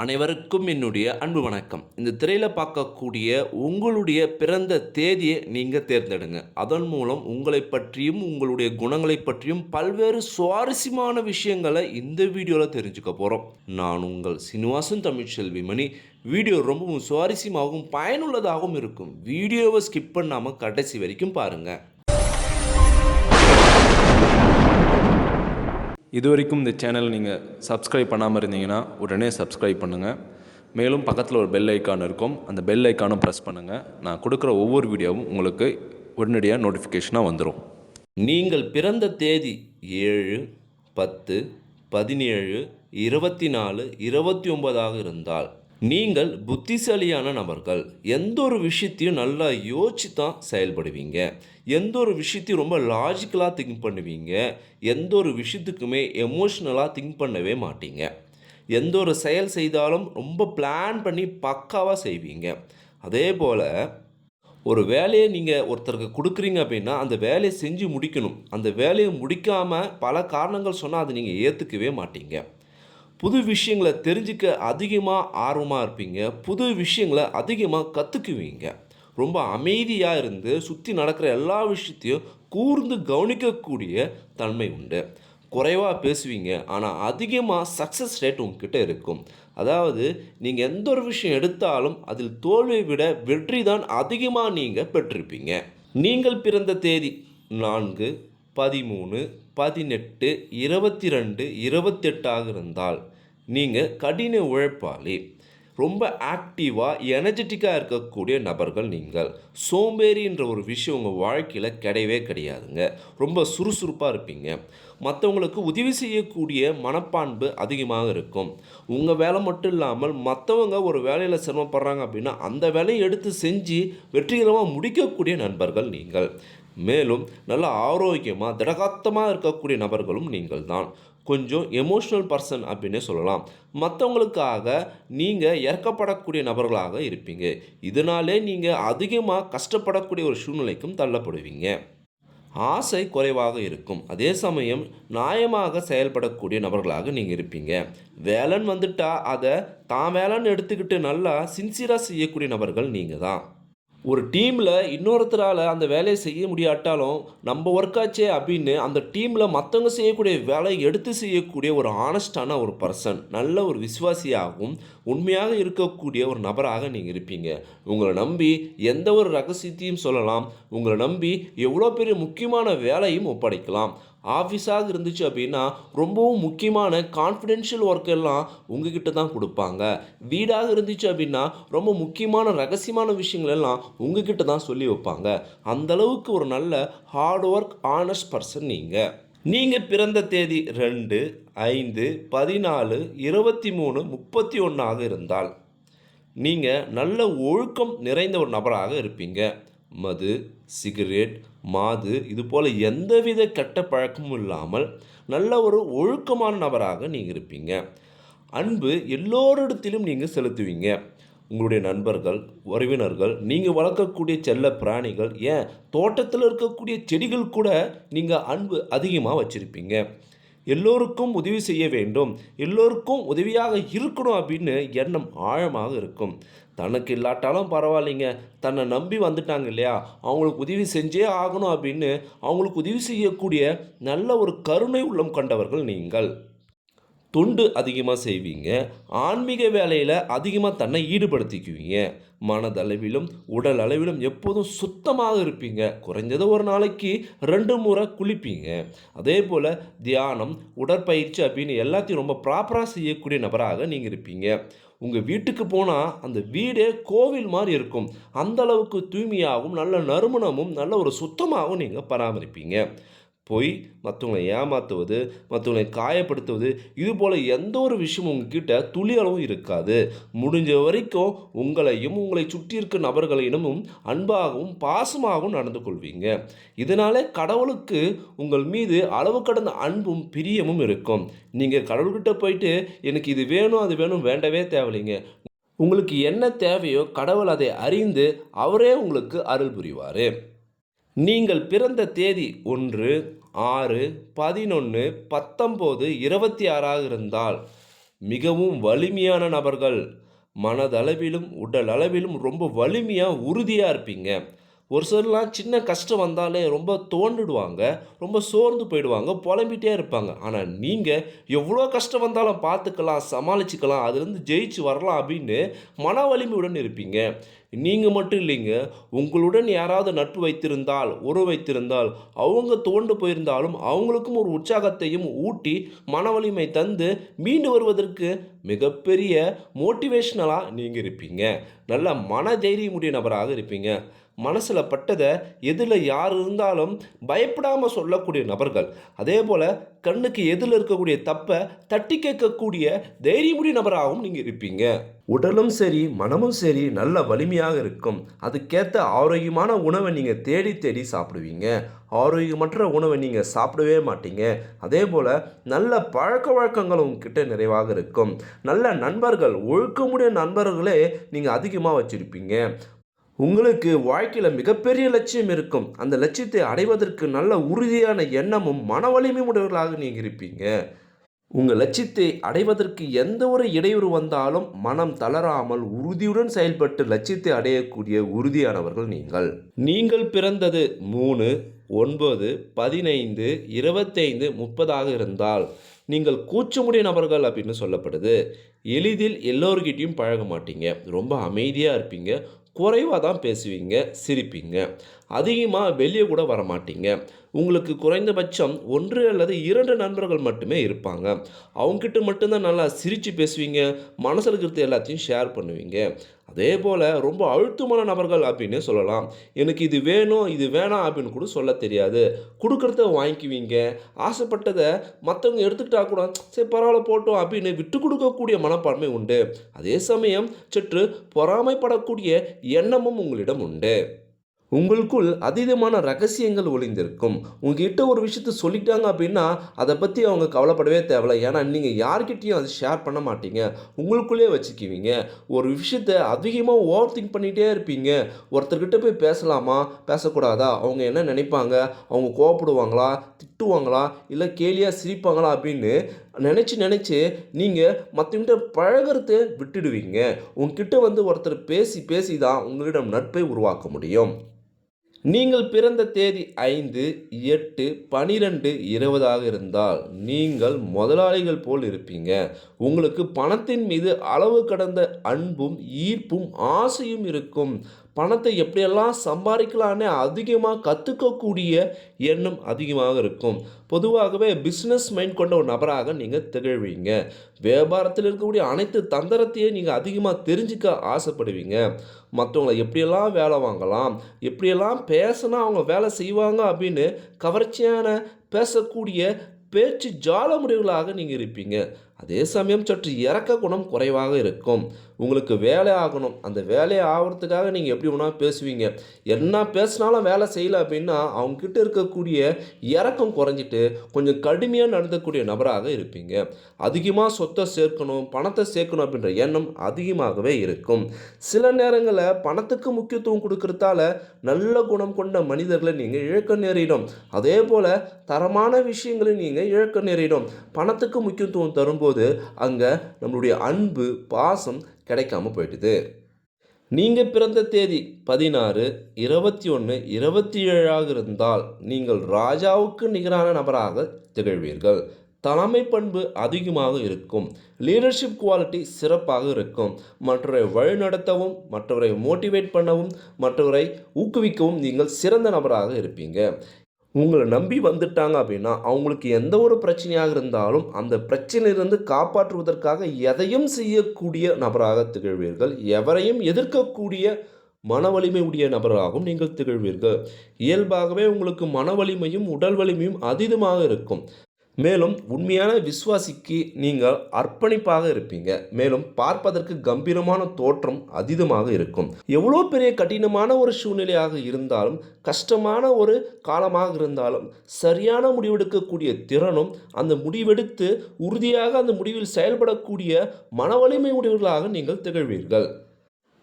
அனைவருக்கும் என்னுடைய அன்பு வணக்கம். இந்த திரையில் பார்க்கக்கூடிய உங்களுடைய பிறந்த தேதியை நீங்கள் தேர்ந்தெடுங்க. அதன் மூலம் உங்களை பற்றியும் உங்களுடைய குணங்களை பற்றியும் பல்வேறு சுவாரஸ்யமான விஷயங்களை இந்த வீடியோவில் தெரிஞ்சுக்க போகிறோம் நான் உங்கள் சீனிவாசன் தமிழ்ச்செல்வி மணி வீடியோ ரொம்பவும் சுவாரஸ்யமாகவும் பயனுள்ளதாகவும் இருக்கும். வீடியோவை ஸ்கிப் பண்ணாமல் கடைசி வரைக்கும் பாருங்கள் இது வரைக்கும் இந்த சேனல் நீங்கள் சப்ஸ்கிரைப் பண்ணாமல் இருந்தீங்கன்னா உடனே சப்ஸ்கிரைப் பண்ணுங்கள் மேலும் பக்கத்தில் ஒரு பெல் ஐக்கான் இருக்கும். அந்த பெல் ஐக்கானும் ப்ரெஸ் பண்ணுங்கள் நான் கொடுக்குற ஒவ்வொரு வீடியோவும் உங்களுக்கு உடனடியாக நோட்டிஃபிகேஷனாக வந்துடும் நீங்கள் பிறந்த தேதி ஏழு பத்து பதினேழு இருபத்தி நாலு இருபத்தி ஒன்பதாக இருந்தால் நீங்கள் புத்திசாலியான நபர்கள். எந்த ஒரு விஷயத்தையும் நல்லா யோசித்து தான் செயல்படுவீங்க. எந்த ஒரு விஷயத்தையும் ரொம்ப லாஜிக்கலாக திங்க் பண்ணுவீங்க. எந்த ஒரு விஷயத்துக்குமே எமோஷ்னலாக திங்க் பண்ணவே மாட்டீங்க. எந்த ஒரு செயல் செய்தாலும் ரொம்ப பிளான் பண்ணி பக்காவாக செய்வீங்க. அதே போல் ஒரு வேலையை நீங்கள் ஒருத்தருக்கு கொடுக்குறீங்க அப்படின்னா அந்த வேலையை செஞ்சு முடிக்கணும். அந்த வேலையை முடிக்காமல் பல காரணங்கள் சொன்னால் அதை நீங்கள் ஏற்றுக்கவே மாட்டீங்க. புது விஷயங்களை தெரிஞ்சுக்க அதிகமாக ஆர்வமாக இருப்பீங்க. புது விஷயங்களை அதிகமாக கற்றுக்குவீங்க ரொம்ப அமைதியாக இருந்து சுற்றி நடக்கிற எல்லா விஷயத்தையும் கூர்ந்து கவனிக்கக்கூடிய தன்மை உண்டு. குறைவாக பேசுவீங்க. ஆனால் அதிகமாக சக்ஸஸ் ரேட் உங்ககிட்ட இருக்கும். அதாவது நீங்கள் எந்த ஒரு விஷயம் எடுத்தாலும் அதில் தோல்வியை விட வெற்றி தான் அதிகமாக நீங்கள் பெற்றிருப்பீங்க. நீங்கள் பிறந்த தேதி நான்கு பதிமூணு பதினெட்டு இருபத்தி ரெண்டு இருபத்தெட்டாக இருந்தால் நீங்கள் கடின உழைப்பாளி. ரொம்ப ஆக்டிவாக எனர்ஜெட்டிக்காக இருக்கக்கூடிய நபர்கள் நீங்கள். சோம்பேறின்ற ஒரு விஷயம் உங்கள் வாழ்க்கையில் கிடையவே கிடையாதுங்க. ரொம்ப சுறுசுறுப்பாக இருப்பீங்க. மற்றவங்களுக்கு உதவி செய்யக்கூடிய மனப்பான்பு அதிகமாக இருக்கும். உங்கள் வேலை மட்டும் இல்லாமல் மற்றவங்க ஒரு வேலையில் சிரமப்படுறாங்க அப்படின்னா அந்த வேலையை எடுத்து செஞ்சு வெற்றிகரமாக முடிக்கக்கூடிய நண்பர்கள் நீங்கள். மேலும் நல்ல ஆரோக்கியமாக திடகாத்தமாக இருக்கக்கூடிய நபர்களும் நீங்கள் தான் கொஞ்சம் எமோஷ்னல் பர்சன் அப்படின்னே சொல்லலாம். மற்றவங்களுக்காக நீங்கள் இறக்கப்படக்கூடிய நபர்களாக இருப்பீங்க. இதனாலே நீங்கள் அதிகமாக கஷ்டப்படக்கூடிய ஒரு சூழ்நிலைக்கும் தள்ளப்படுவீங்க. ஆசை குறைவாக இருக்கும். அதே சமயம் நியாயமாக செயல்படக்கூடிய நபர்களாக நீங்கள் இருப்பீங்க. வேலைன்னு வந்துட்டால் அதை தான் வேலைன்னு எடுத்துக்கிட்டு நல்லா சின்சியராக செய்யக்கூடிய நபர்கள் நீங்கள் தான் ஒரு டீமில் இன்னொருத்தரால் அந்த வேலையை செய்ய முடியாட்டாலும் நம்ம ஒர்க்காச்சே அப்படின்னு அந்த டீமில் மற்றவங்க செய்யக்கூடிய வேலையை எடுத்து செய்யக்கூடிய ஒரு ஆனஸ்டான ஒரு பர்சன் நல்ல ஒரு விசுவாசியாகவும் உண்மையாக இருக்கக்கூடிய ஒரு நபராக நீங்கள் இருப்பீங்க. உங்களை நம்பி எந்த ஒரு ரகசியத்தையும் சொல்லலாம். உங்களை நம்பி எவ்வளோ பெரிய முக்கியமான வேலையும் ஒப்படைக்கலாம். ஆஃபீஸாக இருந்துச்சு அப்படின்னா ரொம்பவும் முக்கியமான கான்ஃபிடென்ஷியல் ஒர்க் எல்லாம் உங்ககிட்ட தான் கொடுப்பாங்க. வீடாக இருந்துச்சு அப்படின்னா ரொம்ப முக்கியமான ரகசியமான விஷயங்கள் எல்லாம் உங்ககிட்ட தான் சொல்லி வைப்பாங்க. அந்த அளவுக்கு ஒரு நல்ல ஹார்ட் ஒர்க் ஆனஸ்ட் பர்சன் நீங்கள் நீங்கள் பிறந்த தேதி ரெண்டு ஐந்து பதினாலு இருபத்தி மூணு முப்பத்தி ஒன்றாக இருந்தால் நீங்கள் நல்ல ஒழுக்கம் நிறைந்த ஒரு நபராக இருப்பீங்க. மது சிகரெட் மாது இது போல் எந்தவித கெட்ட பழக்கமும் இல்லாமல் நல்ல ஒரு ஒழுக்கமான நபராக நீங்கள் இருப்பீங்க. அன்பு எல்லோரிடத்திலும் நீங்கள் செலுத்துவீங்க. உங்களுடைய நண்பர்கள் உறவினர்கள் நீங்கள் வளர்க்கக்கூடிய செல்ல பிராணிகள் ஏன் தோட்டத்தில் இருக்கக்கூடிய செடிகள் கூட நீங்கள் அன்பு அதிகமாக வச்சுருப்பீங்க. எல்லோருக்கும் உதவி செய்ய வேண்டும். எல்லோருக்கும் உதவியாக இருக்கணும் அப்படின்னு எண்ணம் ஆழமாக இருக்கும். தனக்கு இல்லாட்டாலும் பரவாயில்லைங்க. தன்னை நம்பி வந்துட்டாங்க இல்லையா? அவங்களுக்கு உதவி செஞ்சே ஆகணும் அப்படின்னு அவங்களுக்கு உதவி செய்யக்கூடிய நல்ல ஒரு கருணை உள்ளம் கொண்டவர்கள் நீங்கள். தொண்டு அதிகமாக செய்வீங்க. ஆன்மீக வேலையில் அதிகமாக தன்னை ஈடுபடுத்திக்குவீங்க. மனதளவிலும் உடல் அளவிலும் எப்போதும் சுத்தமாக இருப்பீங்க. குறைஞ்சது ஒரு நாளைக்கு ரெண்டு முறை குளிப்பீங்க. அதே போல் தியானம் உடற்பயிற்சி அப்படின்னு எல்லாத்தையும் ரொம்ப ப்ராப்பராக செய்யக்கூடிய நபராக நீங்கள் இருப்பீங்க. உங்கள் வீட்டுக்கு போனால் அந்த வீடே கோவில் மாதிரி இருக்கும். அந்த அளவுக்கு தூய்மையாகவும் நல்ல நறுமணமும் நல்ல ஒரு சுத்தமாகவும் நீங்கள் பராமரிப்பீங்க. பொய் மற்றவங்களை ஏமாற்றுவது மற்றவங்களை காயப்படுத்துவது இது போல் எந்த ஒரு விஷயமும் உங்ககிட்ட துளி அளவும் இருக்காது. முடிஞ்ச வரைக்கும் உங்களையும் உங்களை சுற்றி இருக்க நபர்களிடமும் அன்பாகவும் பாசமாகவும் நடந்து கொள்வீங்க. இதனாலே கடவுளுக்கு உங்கள் மீது அளவு கடந்த அன்பும் பிரியமும் இருக்கும். நீங்கள் கடவுள்கிட்ட போயிட்டு எனக்கு இது வேணும் அது வேணும் வேண்டவே தேவையில்லைங்க. உங்களுக்கு என்ன தேவையோ கடவுள் அதை அறிந்து அவரே உங்களுக்கு அருள் புரிவார். நீங்கள் பிறந்த தேதி ஒன்று ஆறு பதினொன்று பத்தொம்போது இருபத்தி ஆறாக இருந்தால் மிகவும் வலிமையான நபர்கள். மனதளவிலும் உடல் அளவிலும் ரொம்ப வலிமையாக உறுதியாக இருப்பீங்க. ஒரு சிலர்லாம் சின்ன கஷ்டம் வந்தாலே ரொம்ப தோண்டுடுவாங்க ரொம்ப சோர்ந்து போயிடுவாங்க புலம்பிட்டே இருப்பாங்க. ஆனால் நீங்கள் எவ்வளோ கஷ்டம் வந்தாலும் பார்த்துக்கலாம் சமாளிச்சுக்கலாம் அதுலேருந்து ஜெயிச்சு வரலாம் அப்படின்னு மன வலிமையுடன் இருப்பீங்க. நீங்கள் மட்டும் இல்லைங்க. உங்களுடன் யாராவது நட்பு வைத்திருந்தால் உறவு வைத்திருந்தால் அவங்க தோண்டு போயிருந்தாலும் அவங்களுக்கும் ஒரு உற்சாகத்தையும் ஊட்டி மன வலிமை தந்து மீண்டு வருவதற்கு மிகப்பெரிய மோட்டிவேஷ்னலாக நீங்கள் இருப்பீங்க. நல்ல மன தைரியமுடைய நபராக இருப்பீங்க. மனசில் பட்டதை எதில் யார் இருந்தாலும் பயப்படாமல் சொல்லக்கூடிய நபர்கள் அதே போல் கண்ணுக்கு எதில் இருக்கக்கூடிய தப்பை தட்டி கேட்கக்கூடிய தைரியமுடைய நபராகவும் நீங்கள் இருப்பீங்க. உடலும் சரி மனமும் சரி நல்ல வலிமையாக இருக்கும். அதுக்கேற்ற ஆரோக்கியமான உணவை நீங்கள் தேடி தேடி சாப்பிடுவீங்க. ஆரோக்கியமற்ற உணவை நீங்கள் சாப்பிடவே மாட்டீங்க. அதே போல் நல்ல பழக்க வழக்கங்கள் உங்ககிட்ட நிறைவாக இருக்கும். நல்ல நண்பர்கள் ஒழுக்கமுடைய நண்பர்களே நீங்கள் அதிகமாக வச்சுருப்பீங்க. உங்களுக்கு வாழ்க்கையில் மிகப்பெரிய லட்சியம் இருக்கும். அந்த லட்சியத்தை அடைவதற்கு நல்ல உறுதியான எண்ணமும் மன வலிமை உடையவர்களாக நீங்கள் இருப்பீங்க. உங்கள் லட்சியத்தை அடைவதற்கு எந்த ஒரு இடையூறு வந்தாலும் மனம் தளராமல் உறுதியுடன் செயல்பட்டு லட்சியத்தை அடையக்கூடிய உறுதியானவர்கள் நீங்கள். நீங்கள் பிறந்தது மூணு ஒன்பது பதினைந்து இருபத்தைந்து முப்பதாக இருந்தால் நீங்கள் கூச்சமுடைய நபர்கள் அப்படின்னு சொல்லப்படுது. எளிதில் எல்லோருக்கிட்டையும் பழக மாட்டீங்க. ரொம்ப அமைதியாக இருப்பீங்க. குறைவாக தான் பேசுவீங்க சிரிப்பீங்க. அதிகமாக வெளியே கூட வர மாட்டீங்க உங்களுக்கு குறைந்தபட்சம் ஒன்று அல்லது இரண்டு நண்பர்கள் மட்டுமே இருப்பாங்க. அவங்ககிட்ட மட்டும்தான் நல்லா சிரித்து பேசுவீங்க மனசில் இருக்கிறது எல்லாத்தையும் ஷேர் பண்ணுவீங்க. அதே போல் ரொம்ப அழுத்தமான நபர்கள் அப்படின்னு சொல்லலாம். எனக்கு இது வேணும் இது வேணாம் அப்படின்னு கூட சொல்ல தெரியாது. கொடுக்குறத வாங்கிக்குவீங்க. ஆசைப்பட்டதை மற்றவங்க எடுத்துக்கிட்டா கூட சரி பரவாயில்ல போட்டோம் அப்படின்னு விட்டு கொடுக்கக்கூடிய மனப்பான்மை உண்டு. அதே சமயம் சற்று பொறாமைப்படக்கூடிய எண்ணமும் உங்களிடம் உண்டு. உங்களுக்குள் அதீதமான ரகசியங்கள் ஒளிந்திருக்கும். உங்ககிட்ட ஒரு விஷயத்த சொல்லிட்டாங்க அப்படின்னா அதை பற்றி அவங்க கவலைப்படவே தேவையில்ல. ஏன்னா நீங்கள் யார்கிட்டையும் அதை ஷேர் பண்ண மாட்டீங்க. உங்களுக்குள்ளே வச்சுக்குவீங்க. ஒரு விஷயத்த அதிகமாக ஓவர் திங்க் பண்ணிகிட்டே இருப்பீங்க. ஒருத்தர்கிட்ட போய் பேசலாமா? பேசக்கூடாதா? அவங்க என்ன நினைப்பாங்க? அவங்க கோவப்படுவாங்களா? திட்டுவாங்களா? இல்லை கேலியாக சிரிப்பாங்களா அப்படின்னு நினச்சி நினச்சி நீங்கள் மற்றவங்கிட்ட பழகிறத விட்டுடுவீங்க. உங்ககிட்ட வந்து ஒருத்தர் பேசி பேசி தான் உங்களிடம் நட்பை உருவாக்க முடியும். நீங்கள் பிறந்த தேதி ஐந்து எட்டு பனிரெண்டு இருபதாக இருந்தால் நீங்கள் முதலாளிகள் போல் இருப்பீங்க. உங்களுக்கு பணத்தின் மீது அளவு கடந்த அன்பும் ஈர்ப்பும் ஆசையும் இருக்கும். பணத்தை எப்படியெல்லாம் சம்பாதிக்கலான்னு அதிகமாக கற்றுக்கக்கூடிய எண்ணம் அதிகமாக இருக்கும். பொதுவாகவே பிஸ்னஸ் மைண்ட் கொண்ட ஒரு நபராக நீங்கள் திகழ்வீங்க. வியாபாரத்தில் இருக்கக்கூடிய அனைத்து தந்திரத்தையும் நீங்கள் அதிகமாக தெரிஞ்சுக்க ஆசைப்படுவீங்க. மற்றவங்கள எப்படியெல்லாம் வேலை வாங்கலாம் எப்படியெல்லாம் பேசினா அவங்க வேலை செய்வாங்க அப்படின்னு கவர்ச்சியான பேசக்கூடிய பேச்சு ஜாலமுடிவுகளாக நீங்கள் இருப்பீங்க. அதே சமயம் சற்று இறக்க குணம் குறைவாக இருக்கும். உங்களுக்கு வேலை ஆகணும். அந்த வேலையை ஆகிறதுக்காக நீங்கள் எப்படி ஒன்றா பேசுவீங்க. என்ன பேசினாலும் வேலை செய்யலை அப்படின்னா அவங்கக்கிட்ட இருக்கக்கூடிய இறக்கம் குறைஞ்சிட்டு கொஞ்சம் கடுமையாக நடந்தக்கூடிய நபராக இருப்பீங்க. அதிகமாக சொத்தை சேர்க்கணும் பணத்தை சேர்க்கணும் அப்படின்ற எண்ணம் அதிகமாகவே இருக்கும். சில நேரங்களில் பணத்துக்கு முக்கியத்துவம் கொடுக்கறதால நல்ல குணம் கொண்ட மனிதர்களை நீங்கள் இழக்க நேரிடும். அதே போல் தரமான விஷயங்களை நீங்கள் இழக்க நேரிடும். பணத்துக்கு முக்கியத்துவம் தரும்போது அங்கே நம்மளுடைய அன்பு பாசம் கிடைக்காம போயிட்டுது. நீங்கள் பிறந்த தேதி பதினாறு இருபத்தி ஒன்று இருபத்தி ஏழாக இருந்தால் நீங்கள் ராஜாவுக்கு நிகரான நபராக திகழ்வீர்கள். தலைமை பண்பு அதிகமாக இருக்கும். லீடர்ஷிப் குவாலிட்டி சிறப்பாக இருக்கும். மற்றவரை வழிநடத்தவும் மற்றவரை மோட்டிவேட் பண்ணவும் மற்றவரை ஊக்குவிக்கவும் நீங்கள் சிறந்த நபராக இருப்பீங்க. உங்களை நம்பி வந்துட்டாங்க அப்படின்னா அவங்களுக்கு எந்த ஒரு பிரச்சனையாக இருந்தாலும் அந்த பிரச்சனையிலிருந்து காப்பாற்றுவதற்காக எதையும் செய்யக்கூடிய நபராக திகழ்வீர்கள். எவரையும் எதிர்க்கக்கூடிய மன வலிமை உடைய நபராகவும் நீங்கள் திகழ்வீர்கள். இயல்பாகவே உங்களுக்கு மன வலிமையும் உடல் வலிமையும் அதீதமாக இருக்கும். மேலும் உண்மையான விசுவாசிக்கு நீங்கள் அர்ப்பணிப்பாக இருப்பீங்க. மேலும் பார்ப்பதற்கு கம்பீரமான தோற்றம் அதீதமாக இருக்கும். எவ்வளோ பெரிய கடினமான ஒரு சூழ்நிலையாக இருந்தாலும் கஷ்டமான ஒரு காலமாக இருந்தாலும் சரியான முடிவெடுக்கக்கூடிய திறனும் அந்த முடிவெடுத்து உறுதியாக அந்த முடிவில் செயல்படக்கூடிய மன வலிமை உடையவர்களாக நீங்கள் திகழ்வீர்கள்.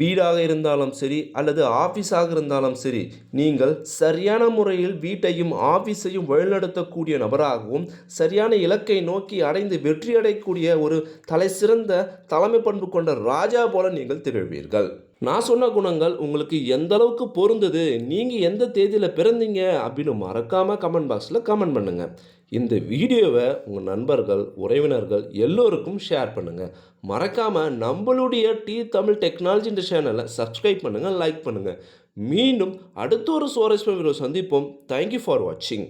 வீடாக இருந்தாலும் சரி அல்லது ஆஃபீஸாக இருந்தாலும் சரி நீங்கள் சரியான முறையில் வீட்டையும் ஆஃபீஸையும் வழிநடத்தக்கூடிய நபராகவும் சரியான இலக்கை நோக்கி அடைந்து வெற்றி அடையக்கூடிய ஒரு தலை சிறந்த தலைமை பண்பு கொண்ட ராஜா போல நீங்கள் திகழ்வீர்கள். நான் சொன்ன குணங்கள் உங்களுக்கு எந்த அளவுக்கு பொருந்தது நீங்கள் எந்த தேதியில் பிறந்தீங்க அப்படின்னு மறக்காமல் கமெண்ட் பாக்ஸில் கமெண்ட் பண்ணுங்கள் இந்த வீடியோவை உங்கள் நண்பர்கள் உறவினர்கள் எல்லோருக்கும் ஷேர் பண்ணுங்கள் மறக்காமல் நம்மளுடைய டி தமிழ் டெக்னாலஜி இந்த சேனலை சப்ஸ்கிரைப் பண்ணுங்கள் லைக் பண்ணுங்கள் மீண்டும் அடுத்த ஒரு சுவாரஸ்யமான வீடியோ சந்திப்போம். தேங்க்யூ ஃபார் வாட்சிங்